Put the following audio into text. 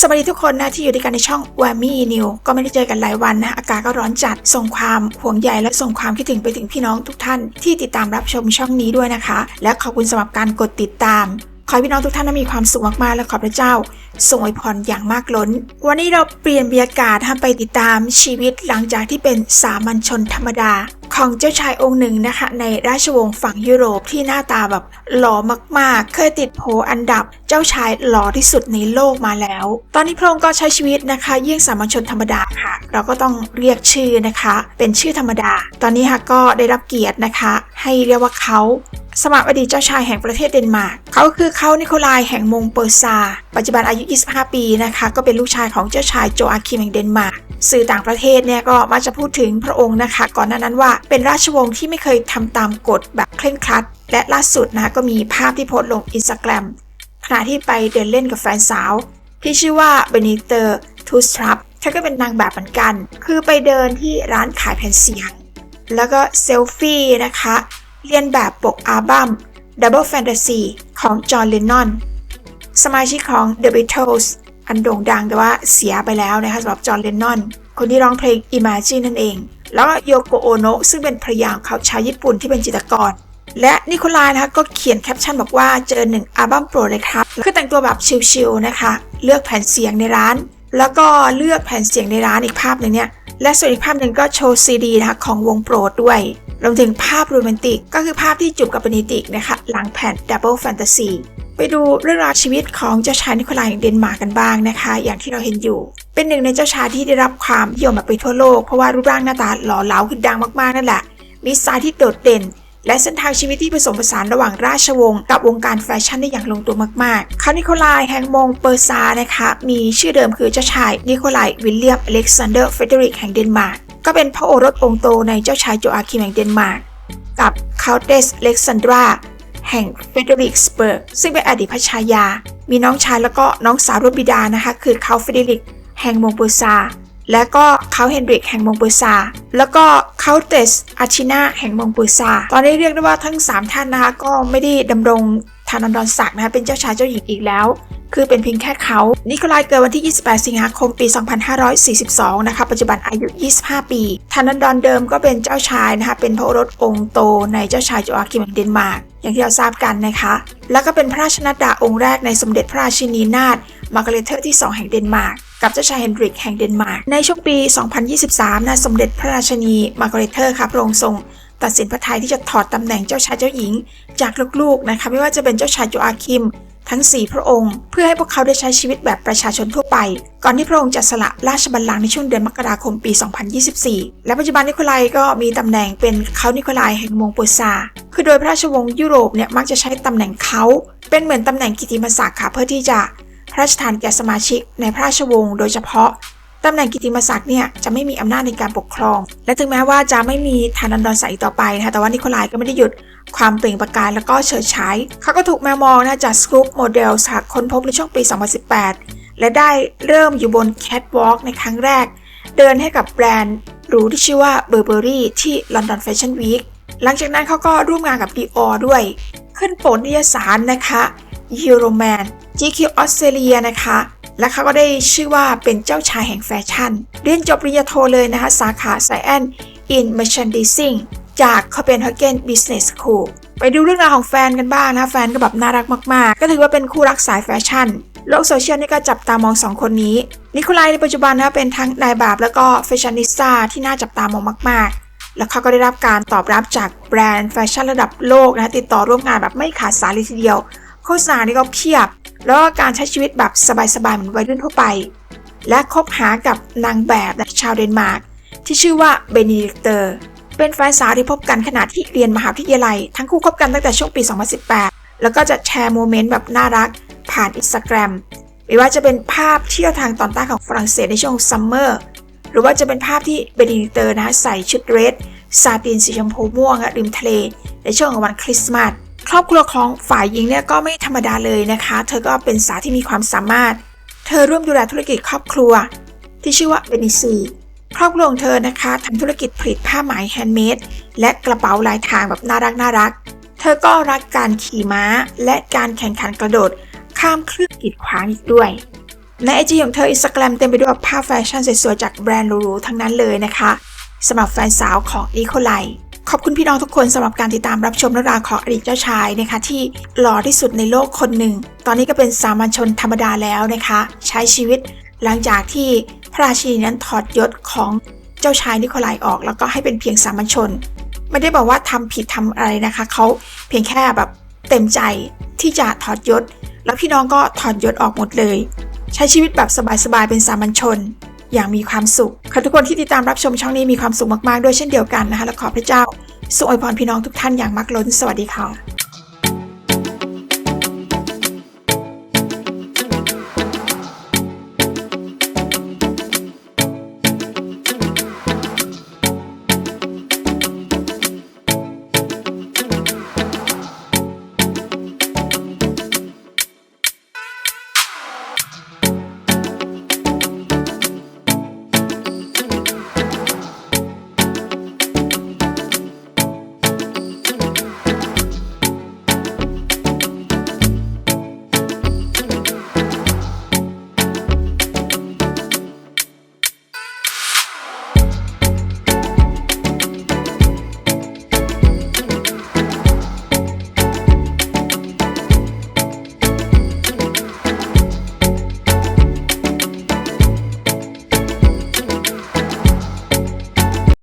สวัสดีทุกคนนะที่อยู่ด้วยกันในช่องวามี่นิวก็ไม่ได้เจอกันหลายวันนะ อากาศก็ร้อนจัด ส่งความห่วงใยและส่งความคิดถึงไปถึงพี่น้องทุกท่าน ที่ติดตามรับชมช่องนี้ด้วยนะคะ และขอบคุณสำหรับการกดติดตาม ขอให้พี่น้องทุกท่านมีความสุขมากๆ และขอบพระเจ้าทรงอวยพรอย่างมากล้น วันนี้เราเปลี่ยนบรรยากาศทำไปติดตามชีวิตหลังจากที่เป็นสามัญชนธรรมดา ของเจ้าชายองค์หนึ่งนะคะ ในราชวงศ์ฝั่งยุโรปที่หน้าตาแบบหล่อมากๆ เคยติดโผอันดับเจ้าชายหล่อที่สุดในโลกมาแล้ว ตอนนี้พระองค์ก็ใช้ชีวิตนะคะ เยี่ยงสามัญชนธรรมดาค่ะ เราก็ต้องเรียกชื่อนะคะ เป็นชื่อธรรมดา ตอนนี้ค่ะก็ได้รับเกียรตินะคะ ให้เรียกว่าเขาสมัครอดีตเจ้าชายแห่งประเทศเดนมาร์ก เขาคือเขานิโคลายแห่งมงเปอร์ซา ปัจจุบันอายุ 25 ปีนะคะ ก็เป็นลูกชายของเจ้าชายโจอาคิมแห่งเดนมาร์ก สื่อต่างประเทศเนี่ยก็มักจะพูดถึงพระองค์นะคะ ก่อนหน้านั้นว่าเป็นราชวงศ์ที่ไม่เคยทำตามกฎแบบเคร่งครัด และล่าสุดนะคะก็มีภาพที่โพสต์ลงอินสตาแกรมขณะที่ไปเดินเล่นกับแฟนสาว ที่ชื่อว่าเบนิเตอร์ทูสทรัพเธอก็เป็นนางแบบเหมือนกัน คือไปเดินที่ร้านขายแผ่นเสียง แล้วก็เซลฟี่นะคะ เรียนแบบปกอัลบั้ม Double Fantasy ของจอห์นเลนนอน สมาชิกของ The Beatles อันโด่งดังแต่ว่าเสียไปแล้วนะคะสำหรับจอห์นเลนนอน คนที่ร้องเพลง Imagine นั่นเอง แล้วก็โยโกโอโนะซึ่งเป็นภรรยาของเขาชาวญี่ปุ่นที่เป็นจิตรกร และนิโคลายนะคะก็เขียนแคปชั่นบอกว่าเจอหนึ่งอัลบั้มโปรดเลยครับคือแต่งตัวแบบชิลๆนะคะ เลือกแผ่นเสียงในร้าน แล้วก็เลือกแผ่นเสียงในร้านอีกภาพหนึ่งเนี่ยและส่วนอีกภาพหนึ่งก็โชว์ซีดีนะคะของวงโปรดด้วยรวมถึงภาพโรแมนติกก็คือภาพที่จูบกับเบนิติกนะคะหลังแผ่น Double Fantasy ไปดูเรื่องราวชีวิตของเจ้าชายนิโคลายแห่งเดนมาร์กกันบ้างนะคะ อย่างที่เราเห็นอยู่ เป็นหนึ่งในเจ้าชายที่ได้รับความนิยมแบบไปทั่วโลกเพราะว่ารูปร่างหน้าตาหล่อเหลาคือดังมากๆนั่นแหละ มีสไตล์ที่โดดเด่น และเส้นทางชีวิตที่ผสมผสานระหว่างราชวงศ์กับวงการแฟชั่นได้อย่างลงตัวมากๆเขานิโคลายแห่งมงเปอร์ซานะคะมีชื่อเดิมคือเจ้าชายนิโคลายวิลเลียมอเล็กซานเดอร์เฟเดริกแห่งเดนมาร์กก็เป็นพระโอรสองค์โตในเจ้าชายโจอาคิมแห่งเดนมาร์กกับคา u เ e สเล็กซานดรา แห่งเฟเดริกสเบิร์กซึ่งเป็นอดีตพระชายา มีน้องชายแล้วก็น้องสาวรุ่นบิดานะคะ คือเขาเฟเดริกแห่งมงเปอร์ซา และก็เขาเฮนริกแห่งมงเปอร์ซา แล้วก็เขาเตสอาชินาแห่งมงเปอร์ซา ตอนนี้เรียกได้ว่าทั้ง 3 ท่านนะคะก็ไม่ได้ดำรงฐานันดรศักดิ์นะคะเป็นเจ้าชายเจ้าหญิงอีกแล้ว คือเป็นเพียงแค่เขา นิโคลายเกิดวันที่ 28 สิงหาคม ปี 2542 นะคะ ปัจจุบันอายุ 25 ปีฐานันดรเดิมก็เป็นเจ้าชายนะคะ เป็นพระโอรสองค์โตในเจ้าชายโจอาคิมแห่งเดนมาร์ก อย่างที่เราทราบกันนะคะ แล้วก็เป็นพระราชนัดดาองค์แรกในสมเด็จพระราชินีนาถมาร์กาเร็ตเธอร์ที่ 2 แห่งเดนมาร์กกับเจ้าชายเฮนริกแห่งเดนมาร์กในช่วงปี 2023 นะสมเด็จพระราชินีมาร์กาเร็ตเธอร์ครับพระองค์ทรงตัดสินพระทัยที่จะถอดตำแหน่งเจ้าชายเจ้าหญิง จากลูกๆนะคะไม่ว่าจะเป็นเจ้าชายโจอาคิม ทั้ง 4 พระองค์ เพื่อให้พวกเขาได้ใช้ชีวิตแบบประชาชนทั่วไป ก่อนที่พระองค์จะสละราชบัลลังก์ในช่วงเดือนมกราคมปี 2024 และปัจจุบันนิโคลายก็มีตำแหน่งเป็นเขานิโคลายแห่งมงโปซา คือโดยพระราชวงศ์ยุโรปเนี่ยมักจะใช้ตำแหน่งเขาเป็นเหมือนตำแหน่งกิตติมศักดิ์ค่ะเพื่อที่จะพระราชทานแก่สมาชิกในพระราชวงศ์โดยเฉพาะ ตำแหน่งกิติมศักดิ์เนี่ยจะไม่มีอำนาจในการปกครอง และถึงแม้ว่าจะไม่มีฐานันดรศักดิ์อีกต่อไปนะคะแต่ว่านิโคลายก็ไม่ได้หยุดความเปล่งประกายแล้วก็เฉิดฉายเขาก็ถูกแมวมองนะจากสกู๊ปโมเดลค่ะค้นพบในช่วงปี 2018 และได้เริ่มอยู่บนแคทวอล์กในครั้งแรก เดินให้กับแบรนด์หรูที่ชื่อว่า Burberry ที่ London Fashion Week หลังจากนั้นเขาก็ร่วมงานกับ Dior ด้วย ขึ้นปนิยสารนะคะ Euroman GQ ออสเตรเลียนะคะ และเขาก็ได้ชื่อว่าเป็นเจ้าชายแห่งแฟชั่น เรียนจบปริญญาโทเลยนะคะ สาขา Science in Merchandising จาก Copenhagen Business School ไปดูเรื่องราวของแฟนกันบ้างนะ แฟนก็แบบน่ารักมาก ๆ ก็ถือว่าเป็นคู่รักสายแฟชั่น โลกโซเชียลนี่ก็จับตามองสองคนนี้ นิโคลายในปัจจุบันนะเป็นทั้งนายแบบแล้วก็แฟชั่นนิสต้าที่น่าจับตามองมาก ๆ แล้วเขาก็ได้รับการตอบรับจากแบรนด์แฟชั่นระดับโลกนะติดต่อร่วมงานแบบไม่ขาดสายเลยทีเดียว โฆษณานี่ก็เพียบ แล้วก็การใช้ชีวิตแบบสบายๆเหมือนวัยรุ่นทั่วไป และคบหากับนางแบบชาวเดนมาร์กที่ชื่อว่าเบนิดิกเตอร์ เป็นแฟนสาวที่พบกันขณะที่เรียนมหาวิทยาลัย ทั้งคู่คบกันตั้งแต่ช่วงปี 2018 แล้วก็จะแชร์โมเมนต์แบบน่ารักผ่านอินสตาแกรมไม่ว่าจะเป็นภาพเที่ยวทางตอนใต้ของฝรั่งเศสในช่วงซัมเมอร์หรือว่าจะเป็นภาพที่เบนิดิกเตอร์นะใส่ชุดเรดซาตินสีชมพูม่วงริมทะเล ในช่วงของวันคริสต์มาส ครอบครัวของฝ่ายหญิงเนี่ยก็ไม่ธรรมดาเลยนะคะ เธอก็เป็นสาวที่มีความสามารถ เธอร่วมดูแลธุรกิจครอบครัว ที่ชื่อว่าเบนิซีครอบครัวของเธอนะคะทำธุรกิจผลิตผ้าไหมแฮนด์เมดและกระเป๋าลายทางแบบน่ารักน่ารัก เธอก็รักการขี่ม้า และการแข่งขันกระโดด ข้ามเครื่องกีดขวางอีกด้วย ในไอจีของเธออินสตาแกรมเต็มไปด้วยภาพแฟชั่นสวยๆจากแบรนด์หรูๆทั้งนั้นเลยนะคะสำหรับแฟนสาวของอีโคไล ขอบคุณพี่น้องทุกคนสำหรับการติดตามรับชมเรื่องราวของอดีตเจ้าชายนะคะ ที่หล่อที่สุดในโลกคนหนึ่ง ตอนนี้ก็เป็นสามัญชนธรรมดาแล้วนะคะ ใช้ชีวิตหลังจากที่พระราชินีนั้นถอดยศของเจ้าชายนิโคลายออก แล้วก็ให้เป็นเพียงสามัญชน ไม่ได้บอกว่าทำผิดทำอะไรนะคะ เขาเพียงแค่แบบเต็มใจที่จะถอดยศ แล้วพี่น้องก็ถอดยศออกหมดเลย ใช้ชีวิตแบบสบายๆเป็นสามัญชน อย่างมีความสุขข อทุกคนที่ติดตามรับชมช่องนี้มีความสุขมากๆด้วยเช่นเดียวกันนะคะและขอพระเจ้าสุอวยพรพี่น้องทุกท่านอย่างมากล้น สวัสดีค่ะ